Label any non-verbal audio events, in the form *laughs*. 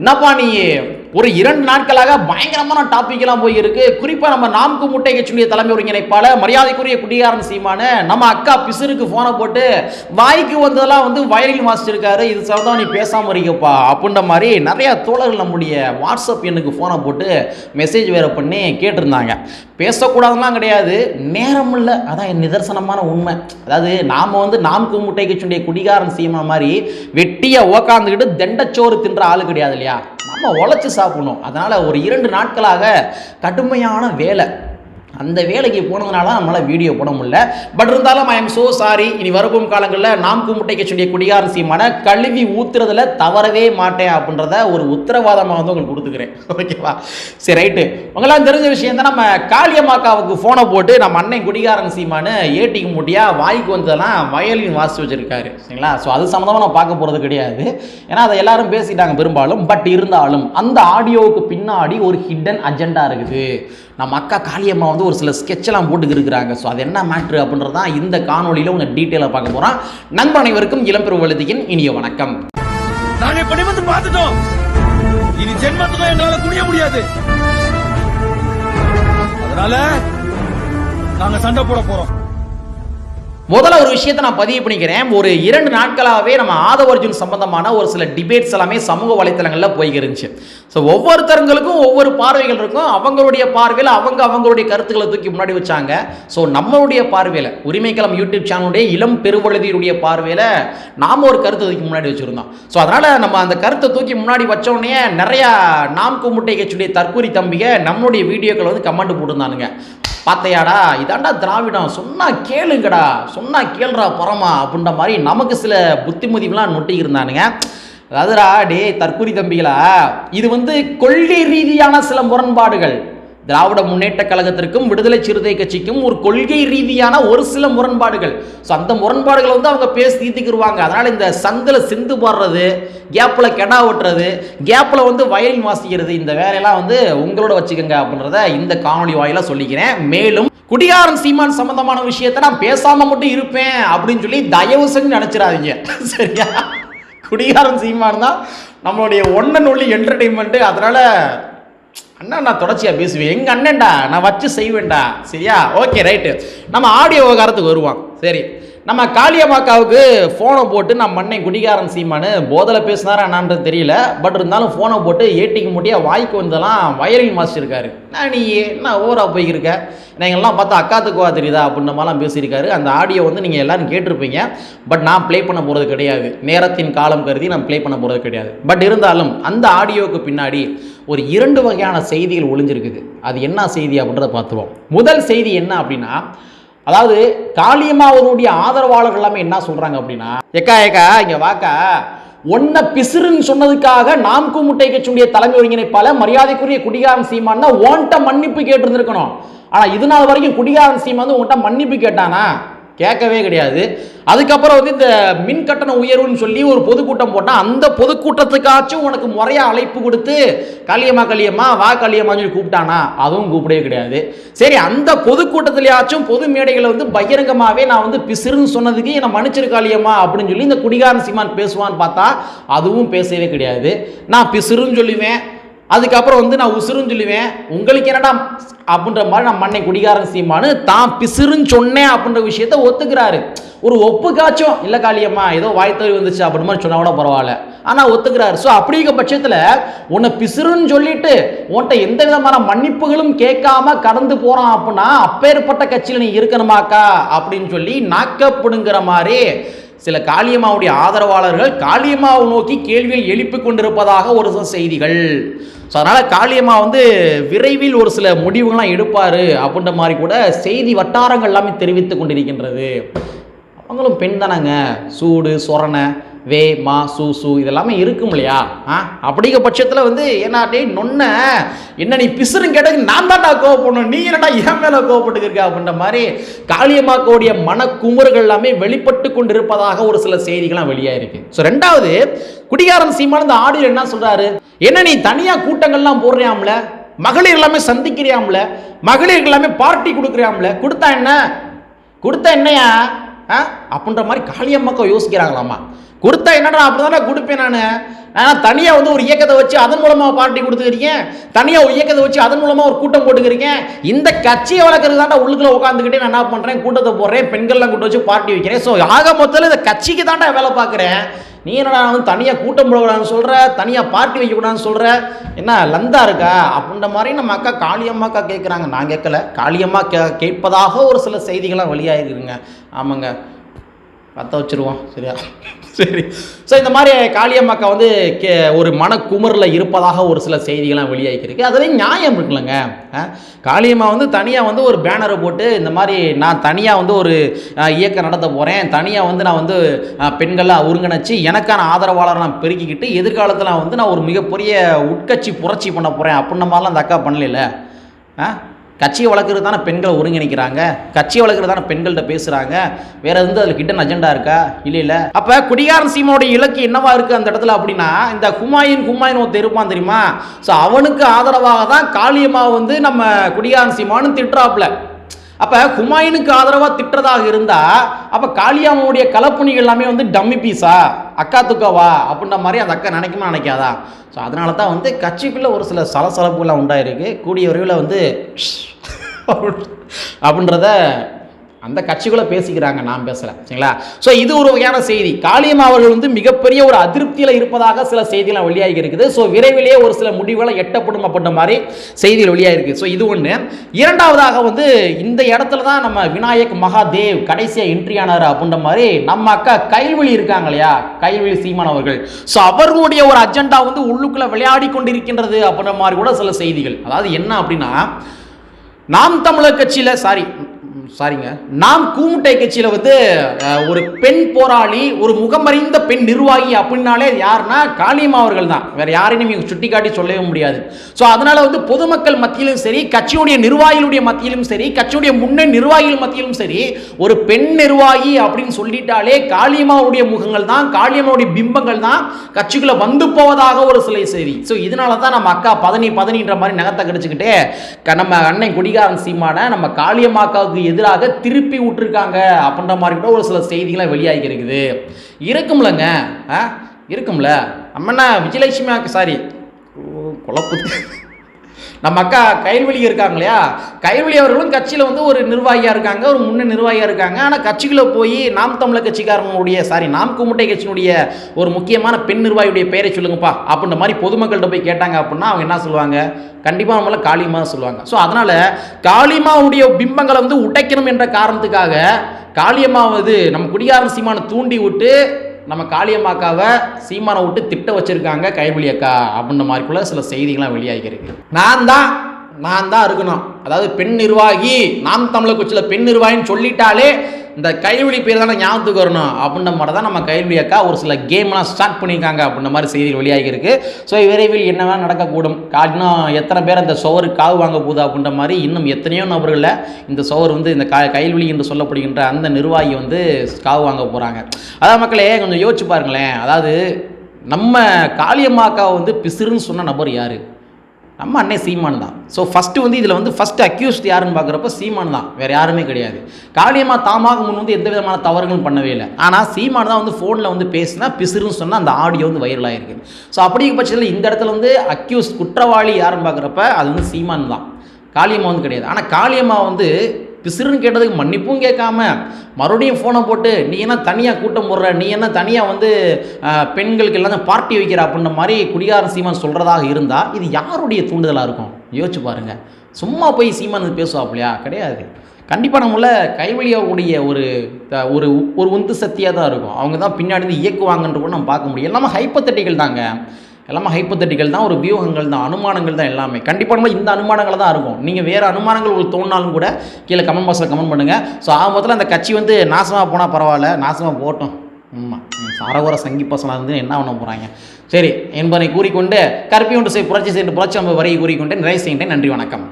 என்னப்பா நீ ஒரு இரண்டு நாட்களாக பயங்கரமான டாபிக் எல்லாம் போயிருக்கு. குறிப்பா நம்ம நாம்கு முட்டை கட்சியுடைய தலைமை ஒருங்கிணைப்பாளர் மரியாதைக்குரிய குடிகாரன் சீமான நம்ம அக்கா பிசுருக்கு போனை போட்டு வாய்க்கு வந்ததெல்லாம் வந்து வயலின் வாசிச்சிருக்காரு. இது சார் நீ பேசாம இருக்கப்பா அப்படின்ற மாதிரி நிறைய தோழர்கள் நம்முடைய வாட்ஸ்அப் எண்ணுக்கு போனை போட்டு மெசேஜ் வேற பண்ணி கேட்டிருந்தாங்க. பேசக்கூடாதுலாம் கிடையாது. நேரம் இல்லை. அதான் என் நிதர்சனமான உண்மை. அதாவது நாம் வந்து நாம்கு முட்டை கட்சியுடைய குடிகாரன் சீமா மாதிரி வெட்டியை உக்காந்துக்கிட்டு தண்டச்சோறு தின்ற ஆள் கிடையாது இல்லையா? நம்ம உழைச்சி சாப்பிடணும். அதனால் ஒரு இரண்டு நாட்களாக கடுமையான வேலை. அந்த வேலைக்கு போனதுனால நம்மளால் வீடியோ போட முடியல. பட் இருந்தாலும் ஐ எம் ஸோ சாரி இனி வரப்போம் காலங்களில் நாம் கும்பிட்டை சொல்லிய குடிகாரன் சீமான கழுவி ஊத்துறதுல தவறவே மாட்டேன் அப்படின்றத ஒரு உத்தரவாதமாக வந்து உங்களுக்கு கொடுத்துக்கிறேன். *laughs* ஓகேவா சரி ரைட்டு உங்களாம் தெரிஞ்ச விஷயம் தான் நம்ம காளியம்மாக்காவுக்கு ஃபோனை போட்டு நம்ம அன்னை குடிகாரன் சீமானு ஏட்டிக்கு மூட்டியாக வாய்க்கு வந்ததெல்லாம் வயலின் வாசி வச்சுருக்காரு. சரிங்களா? ஸோ அது சம்மந்தமாக நான் பார்க்க போகிறது கிடையாது. ஏன்னா அதை எல்லாரும் பேசிட்டாங்க பெரும்பாலும். பட் இருந்தாலும் அந்த ஆடியோவுக்கு பின்னாடி ஒரு ஹிடன் அஜெண்டா இருக்குது. நம்ம அக்கா காளியம்மா வந்து ஒரு சில ஸ்கெட்செல்லாம் போட்டுக்கிருக்கிறாங்க. ஸோ அது என்ன மேட்ரு அப்படின்றது தான் இந்த காணொலியில் உங்கள் டீட்டெயிலாக பார்க்க போகிறோம் நண்பர் அனைவருக்கும் இளம்பெரு வழுதியின் இனிய வணக்கம். நாங்க இப்ப வந்து பார்த்துட்டோம். இனி ஜென்மத்தில் என்னால் குனிய முடியாது. அதனால நாங்கள் சண்டை போட போகிறோம் முதல்ல ஒரு விஷயத்தை நான் பதிவு பண்ணிக்கிறேன். ஒரு இரண்டு நாட்களாகவே நம்ம ஆதவ அர்ஜுன் சம்பந்தமான ஒரு சில டிபேட்ஸ் எல்லாமே சமூக வலைத்தளங்களில் போய்கிருந்துச்சு. ஸோ ஒவ்வொருத்தருங்களுக்கும் ஒவ்வொரு பார்வைகள் இருக்கும். அவங்களுடைய பார்வையில் அவங்க அவங்களுடைய கருத்துக்களை தூக்கி முன்னாடி வச்சாங்க. ஸோ நம்மளுடைய பார்வையில் உரிமைக்களம் யூடியூப் சேனலுடைய இளம் பெருவழுதியுடைய பார்வையில் நாம் ஒரு கருத்தை தூக்கி முன்னாடி வச்சுருந்தோம். ஸோ அதனால் நம்ம அந்த கருத்தை தூக்கி முன்னாடி வச்சோடனே நிறையா நாம் கும்முட்டை கட்சியுடைய தற்கூரி தம்பிக நம்மளுடைய வீடியோக்களை வந்து கமெண்ட் போட்டிருந்தானுங்க. பார்த்தையாடா இதாண்டா திராவிடம். சொன்னால் கேளுங்கடா சொன்னால் கேளுடா புறமா அப்படின்ற மாதிரி நமக்கு சில புத்திமதிவுலாம் நொட்டிக்கிருந்தானுங்க. அதுரா டே டேய் தற்கூரி தம்பிகளா இது வந்து கொள்கை ரீதியான சில முரண்பாடுகள். திராவிட முன்னேற்ற கழகத்திற்கும் விடுதலை சிறுத்தை கட்சிக்கும் ஒரு கொள்கை ரீதியான ஒரு சில முரண்பாடுகள். ஸோ அந்த முரண்பாடுகளை வந்து அவங்க பேசி தீர்த்துக்கிடுவாங்க அதனால் இந்த சந்தில் சிந்து போடுறது கேப்பில் கெடா ஓட்டுறது கேப்பில் வந்து வயலின் வாசிக்கிறது இந்த வேலையெல்லாம் வந்து உங்களோட வச்சுக்கோங்க அப்படின்றத இந்த காணொலி வாயிலாக சொல்லிக்கிறேன். மேலும் குடிகாரன் சீமான் சம்பந்தமான விஷயத்தை நான் பேசாம மட்டும் இருப்பேன் அப்படின்னு சொல்லி தயவு செஞ்சு நினச்சிடாதீங்க. *laughs* சரியா? குடிகாரன் சீமான் தான் நம்மளுடைய ஒன்னன் ஒன்லி என்டர்டெயின்மெண்ட்டு அதனால் அண்ணா நான் தொடர்ச்சியாக பேசுவேன். எங்கள் அண்ணன்டா? நான் வச்சு செய்வேன்டா. சரியா? ஓகே ரைட்டு நம்ம ஆடியோ விவகாரத்துக்கு வருவான் சரி. நம்ம காளியம்மாக்காவுக்கு ஃபோனை போட்டு நம்ம மண்ணை குடிகாரன் சீமானு போதலை பேசினாரா என்னான்றது தெரியல. பட் இருந்தாலும் ஃபோனை போட்டு ஏட்டிக்கு முட்டியாக வாய்க்கு வந்தெல்லாம் வயரிங் மாஸ்டர் நான் நீ என்ன ஓவராக போய்க்கிருக்க? நீங்கள்லாம் பார்த்தா அக்காத்துக்குவா தெரியுதா? அப்படின்ற மாதிரிலாம் பேசியிருக்காரு. அந்த ஆடியோ வந்து நீங்கள் எல்லாரும் கேட்டிருப்பீங்க. பட் நான் ப்ளே பண்ண போகிறது கிடையாது. நேரத்தின் காலம் கருதி நான் ப்ளே பண்ண போகிறது கிடையாது. பட் இருந்தாலும் அந்த ஆடியோவுக்கு பின்னாடி ஒரு இரண்டு வகையான செய்திகள் ஒளிஞ்சிருக்குது. அது என்ன செய்தி அப்படின்றத பார்த்துருவோம். முதல் செய்தி என்ன அப்படின்னா அதாவது காளியம்மாவனுடைய ஆதரவாளர்கள் எல்லாமே என்ன சொல்றாங்க அப்படின்னா ஏக்கா ஏக்கா இங்க வாக்கா. ஒன்ன பிசுறுன்னு சொன்னதுக்காக நாம் குமுட்டை கட்சியுடைய தலைமை ஒருங்கிணைப்பாளர் மரியாதைக்குரிய குடிகாரன் சீமான்னா ஓன்ட்ட மன்னிப்பு கேட்டிருந்திருக்கணும். ஆனா இது நாள் வரைக்கும் குடிகாரன் சீமா வந்து உன்கிட்ட மன்னிப்பு கேட்டானா? கேட்கவே கிடையாது. அதுக்கப்புறம் வந்து இந்த மின் கட்டண உயர்வுன்னு சொல்லி ஒரு பொதுக்கூட்டம் போட்டால் அந்த பொதுக்கூட்டத்துக்காச்சும் உனக்கு முறையாக அழைப்பு கொடுத்து காளியம்மா காளியம்மா வா காளியம்மான்னு சொல்லி கூப்பிட்டானா? அதுவும் கூப்பிடவே கிடையாது. சரி அந்த பொதுக்கூட்டத்திலேயாச்சும் பொது மேடைகளை வந்து பகிரங்கமாகவே நான் வந்து பிசுறுன்னு சொன்னதுக்கு என்னை மன்னிச்சிரு காளியம்மா அப்படின்னு சொல்லி இந்த குடிகாரன் சீமான் பேசுவான்னு பார்த்தா அதுவும் பேசவே கிடையாது. நான் பிசுறுன்னு சொல்லுவேன். அதுக்கப்புறம் வந்து நான் உசுருன்னு சொல்லுவேன் உங்களுக்கு என்னடா அப்படின்ற மாதிரி நான் மண்ணை குடிகாரன் சீமானு தான் பிசுறுன்னு சொன்னேன் அப்படின்ற விஷயத்த ஒத்துக்கிறாரு. ஒரு ஒப்புக்காச்சும் இல்லை காளியம்மா ஏதோ வாய்த்தொழி வந்துச்சு அப்படின்னு மாதிரி சொன்னா கூட பரவாயில்ல. ஆனால் ஒத்துக்கிறாரு. ஸோ அப்படிங்கிற பட்சத்தில் உன்னை பிசுறுன்னு சொல்லிட்டு உன்கிட்ட எந்த விதமான மன்னிப்புகளும் கேட்காம கடந்து போகிறான் அப்படின்னா அப்பேற்பட்ட கட்சியில் நீ இருக்கணுமாக்கா அப்படின்னு சொல்லி நாக்கப்படுங்கிற மாதிரி சில காளியம்மாவுடைய ஆதரவாளர்கள் காளியம்மாவை நோக்கி கேள்விகள் எழுப்பிக் கொண்டிருப்பதாக ஒரு சில செய்திகள். ஸோ அதனால் காளியம்மா வந்து விரைவில் ஒரு சில முடிவுகள்லாம் எடுப்பார் அப்படின்ற மாதிரி கூட செய்தி வட்டாரங்கள் எல்லாமே தெரிவித்து கொண்டிருக்கின்றது. அவங்களும் பெண் தானங்க. சூடு சொரணை வே மா சு சு இதெல்லாமே இருக்கும் இல்லையா? ஆ? அப்படிங்கிற பட்சத்தில் வந்து என்னாட்டே நொன்ன என்ன நீ பிசுறும் கேட்டதுக்கு நான் தான்டா கோவப்படணும். நீ என்னடா என் மேலே கோவப்பட்டுக்கிருக்க அப்படின்ற மாதிரி காளியம்மாக்கோடைய மனக்குமுறுகள் எல்லாமே வெளிப்பட்டு கொண்டிருப்பதாக ஒரு சில செய்திகள்லாம் வெளியாயிருக்கு. ஸோ ரெண்டாவது குடிகாரன் சீமான இந்த ஆடியோ என்ன சொல்கிறாரு என்ன நீ தனியாக கூட்டங்கள்லாம் போடுறியாம்ல? மகளிர் எல்லாமே சந்திக்கிறியாம்ல? மகளிர் எல்லாமே பார்ட்டி கொடுக்குறியாம்ல? கொடுத்தா என்ன? கொடுத்தா என்னையா? ஆ? அப்படின்ற மாதிரி காளியம்மாக்கோ யோசிக்கிறாங்களாமா? கொடுத்தா என்னடா அப்படிதானே கொடுப்பேன் நான். ஆனால் தனியாக வந்து ஒரு இயக்கத்தை வச்சு அதன் மூலமாக பார்ட்டி கொடுத்துக்கிறீங்க? தனியாக ஒரு இயக்கத்தை வச்சு அதன் மூலமாக ஒரு கூட்டம் போட்டுக்கிறீங்க? இந்த கட்சியை வளர்க்குறது தாண்டா உள்ளுக்குள்ள உட்காந்துக்கிட்டே நான் என்ன பண்ணுறேன் கூட்டத்தை போடுறேன். பெண்கள்லாம் கூட்ட வச்சு பார்ட்டி வைக்கிறேன். ஸோ ஆக மொத்தத்தில் இந்த கட்சிக்கு தாண்டா வேலை பார்க்குறேன். நீ என்னடா வந்து தனியாக கூட்டம் போடக்கூடாதுன்னு சொல்கிற தனியாக பார்ட்டி வைக்கக்கூடாதுன்னு சொல்கிற என்ன லந்தா இருக்கா? அப்படின்ற மாதிரி நம்ம அக்கா காளியம்மாக்கா கேட்குறாங்க நான் கேட்கல. காளியம்மா கே கேட்பதாக ஒரு சில செய்திகள்லாம் வெளியாகிருக்குங்க ஆமாங்க. பற்ற வச்சிருவோம். சரியா? சரி. ஸோ இந்த மாதிரி காளியம்மாக்கா வந்து கே ஒரு மனக்குமரில் இருப்பதாக ஒரு சில செய்திகள்லாம் வெளியாகிருக்கு அதுலேயும் நியாயம் இருக்குல்லங்க. ஆ? காளியம்மா வந்து தனியாக வந்து ஒரு பேனரை போட்டு இந்த மாதிரி நான் தனியாக வந்து ஒரு இயக்கம் நடத்த போகிறேன் தனியாக வந்து நான் வந்து பெண்களாக ஒருங்கிணைச்சி எனக்கான ஆதரவாளர் நான் பெருக்கிக்கிட்டு எதிர்காலத்தில் வந்து நான் ஒரு மிகப்பெரிய உட்கட்சி புரட்சி பண்ண போகிறேன் அப்படின்ன மாதிரிலாம் அந்த அக்கா பண்ணல ஆ கட்சியை வளர்க்குறது தானே பெண்களை ஒருங்கிணைக்கிறாங்க? கட்சியை வளர்க்குறது தானே பெண்கள்கிட்ட பேசுகிறாங்க வேற எந்த அதில் ஹிடன் அஜெண்டா இருக்கா? இல்லை இல்லை அப்போ குடிகாரன் சீமாவுடைய இலக்கு என்னவா இருக்குது அந்த இடத்துல அப்படின்னா இந்த குமாயின் குமாயின் ஒருத்தர் இருப்பான் தெரியுமா? ஸோ அவனுக்கு ஆதரவாக தான் காளியம்மா வந்து நம்ம குடிகாரன் சீமானு திட்டுறாப்புல. அப்போ ஹுமாயினுக்கு ஆதரவாக திட்டுறதாக இருந்தால் அப்போ காளியாமாவுடைய கலப்புணிகள் எல்லாமே வந்து டம்மி பீஸா அக்கா துக்காவா அப்படின்ற மாதிரி அந்த அக்கா நினைக்குமா நினைக்காதா? ஸோ அதனால தான் வந்து கட்சிக்குள்ளே ஒரு சில சலசலப்புகள்லாம் உண்டாயிருக்கு. கூடிய விரைவில் வந்து அப்படின்றத அந்த கட்சிகளை பேசிக்கிறாங்க நான் பேசல. சரிங்களா? ஸோ இது ஒரு வகையான செய்தி. காளியம்மா அவர்கள் வந்து மிகப்பெரிய ஒரு அதிருப்தியில் இருப்பதாக சில செய்திகள் வெளியாகி இருக்குது. ஸோ விரைவிலேயே ஒரு சில முடிவுகளை எட்டப்படும் அப்படின்ற மாதிரி செய்திகள் வெளியாகிருக்கு ஸோ இது ஒன்று இரண்டாவதாக வந்து இந்த இடத்துல தான் நம்ம விநாயக் மகாதேவ் கடைசியாக என்ட்ரி ஆனார் அப்படின்ற மாதிரி நம்ம அக்கா கைல்வெளி இருக்காங்க இல்லையா? கைல்வெளி சீமான் அவர்கள். ஸோ அவர்களுடைய ஒரு அஜெண்டா வந்து உள்ளுக்குள்ளே விளையாடி கொண்டிருக்கின்றது அப்படின்ற மாதிரி கூட சில செய்திகள். அதாவது என்ன அப்படின்னா நாம் தமிழர் கட்சியில் சாரி சாரிங்க நாம் கூமுட்டை கட்சியில் வந்து ஒரு பெண் போராளி ஒரு முகமறிந்த பெண் நிர்வாகி அப்படின்னாலே யாருன்னா காளியம்மா அவர்கள் தான். வேற யாரையும் நீங்கள் சுட்டி காட்டி சொல்லவே முடியாது. ஸோ அதனால வந்து பொதுமக்கள் மத்தியிலும் சரி கட்சியுடைய நிர்வாகிகளுடைய மத்தியிலும் சரி கட்சியுடைய முன்னணி நிர்வாகிகள் மத்தியிலும் சரி ஒரு பெண் நிர்வாகி அப்படின்னு சொல்லிட்டாலே காளியம்மாவுடைய முகங்கள் தான் காளியம்மாவுடைய பிம்பங்கள் தான் கட்சிக்குள்ளே வந்து போவதாக ஒரு சிலை செய்தி. ஸோ இதனால தான் நம்ம அக்கா பதனி பதனின்ற மாதிரி நகத்தை கடிச்சுக்கிட்டே க- நம்ம அன்னை குடிகாரன் சீமான நம்ம காளியம்மாக்காவுக்கு எது எதிராக திருப்பி விட்டுருக்காங்க அப்படின்ற மாதிரி கூட ஒரு சில செய்திகள்லாம் வெளியாகி இருக்குது. இருக்கும்லங்க. ஆ? இருக்கும்ல. நம்ம என்ன விஜயலட்சுமி சாரி குழப்பு நம்ம அக்கா கைல்வெளி இருக்காங்க இல்லையா கைல்வெளி அவர்களும் கட்சியில் வந்து ஒரு நிர்வாகியாக இருக்காங்க ஒரு முன்ன நிர்வாகியாக இருக்காங்க. ஆனால் கட்சிக்குள்ளே போய் நாம் தமிழர் கட்சிக்காரனுடைய சாரி நாம் கும்முட்டை கட்சியினுடைய ஒரு முக்கியமான பெண் நிர்வாகியுடைய பெயரை சொல்லுங்கப்பா அப்படின்ற மாதிரி பொதுமக்கள்கிட்ட போய் கேட்டாங்க அப்படின்னா அவங்க என்ன சொல்லுவாங்க? கண்டிப்பாக நம்மள காளிமா தான் சொல்லுவாங்க. ஸோ அதனால் காளிமாவுடைய பிம்பங்களை வந்து உடைக்கணும் என்ற காரணத்துக்காக காளியம்மா வந்து நம்ம குடிகாரன் சீமானை தூண்டி விட்டு நம்ம காளியம்மாக்காவை சீமானை விட்டு திட்ட வச்சுருக்காங்க கைவெளி அக்கா அப்படின்ற மாதிரிக்குள்ள சில செய்திகள்லாம் வெளியாகிருக்கு நான் தான் நான் தான் இருக்கணும் அதாவது பெண் நிர்வாகி நாம் தமிழக கட்சியில் பெண் நிர்வாகின்னு சொல்லிட்டாலே இந்த கைவிழி பேர் தானே ஞாபகத்துக்கு வரணும். அப்படின்ற மாதிரி தான் நம்ம கைவிழி அக்கா ஒரு சில கேம்லாம் ஸ்டார்ட் பண்ணியிருக்காங்க அப்படின்ற மாதிரி செய்திகள் வெளியாகி இருக்கு. ஸோ விரைவில் என்ன வேணால் நடக்கக்கூடும். கா- இன்னும் எத்தனை பேர் அந்த சுவர் காவு வாங்க போகுது அப்படின்ற மாதிரி இன்னும் எத்தனையோ நபர்களில் இந்த சுவர் வந்து இந்த கா கைவழி என்று சொல்லப்படுகின்ற அந்த நிர்வாகி வந்து காவு வாங்க போகிறாங்க அதான் மக்களே கொஞ்சம் யோசிச்சு பாருங்களேன். அதாவது நம்ம காளியம்மாக்காவை வந்து பிசிறுன்னு சொன்ன நபர் யார்? நம்ம அன்னை சீமான் தான். ஸோ ஃபஸ்ட்டு வந்து இதில் வந்து ஃபஸ்ட்டு அக்யூஸ்ட் யாருன்னு பார்க்குறப்ப சீமான் தான். வேறு யாருமே கிடையாது. காளியம்மா தாமாக முன் வந்து எந்த விதமான தவறுகளும் பண்ணவே இல்லை. ஆனால் சீமான் தான் வந்து ஃபோனில் வந்து பேசினா பிசுறுன்னு சொன்னால் அந்த ஆடியோ வந்து வைரலாக இருக்குது ஸோ அப்படிங்கிற பட்சத்தில் இந்த இடத்துல வந்து அக்யூஸ் குற்றவாளி யாருன்னு பார்க்குறப்ப அது வந்து சீமான் தான். காளியம்மா வந்து கிடையாது. ஆனால் காளியம்மா வந்து பிசுறுன்னு கேட்டதுக்கு மன்னிப்பும் கேட்காம மறுபடியும் ஃபோனை போட்டு நீ என்ன தனியாக கூட்டம் போடுற? நீ என்ன தனியாக வந்து பெண்களுக்கு எல்லாம் பார்ட்டி வைக்கிற? அப்படின்ற மாதிரி குடிகாரன் சீமான் சொல்கிறதாக இருந்தால் இது யாருடைய தூண்டுதலாக இருக்கும்? யோசிச்சு பாருங்கள் சும்மா போய் சீமான் இது பேசுவாப்லையா கிடையாது. கண்டிப்பாக நம்மள கைவழி ஒரு த- ஒரு ஒரு உந்து சக்தியாக தான் இருக்கும். அவங்க தான் பின்னாடி இருந்து இயக்குவாங்கன்ற கூட நம்ம பார்க்க முடியும். எல்லாமே ஹைப்பத்தட்டிகள் தாங்க. எல்லாமே ஹைப்பத்தட்டிக்கல் தான் ஒரு வியூகங்கள் தான் அனுமானங்கள் தான் எல்லாமே. கண்டிப்பாக நம்ம இந்த அனுமானங்கள் தான் இருக்கும் நீங்கள் வேறு அனுமானங்கள் உங்களுக்கு தோணினாலும் கூட கீழே கமெண்ட் பாக்ஸில் கமெண்ட் பண்ணுங்கள் ஸோ ஆக மொத்தத்தில் அந்த கட்சி வந்து நாசமாக போனால் பரவாயில்ல நாசமாக போட்டோம் ஆமாம் சரவர சங்கி பசங்களாக இருந்து என்ன பண்ண போகிறாங்க சரி என்பதை கூறிக்கொண்டு கற்பி ஒன்று செய் புரட்சி செய்து புரட்சி நம்ம வரையை கூறிக்கொண்டு நிறைய செய்கின்றேன். நன்றி வணக்கம்.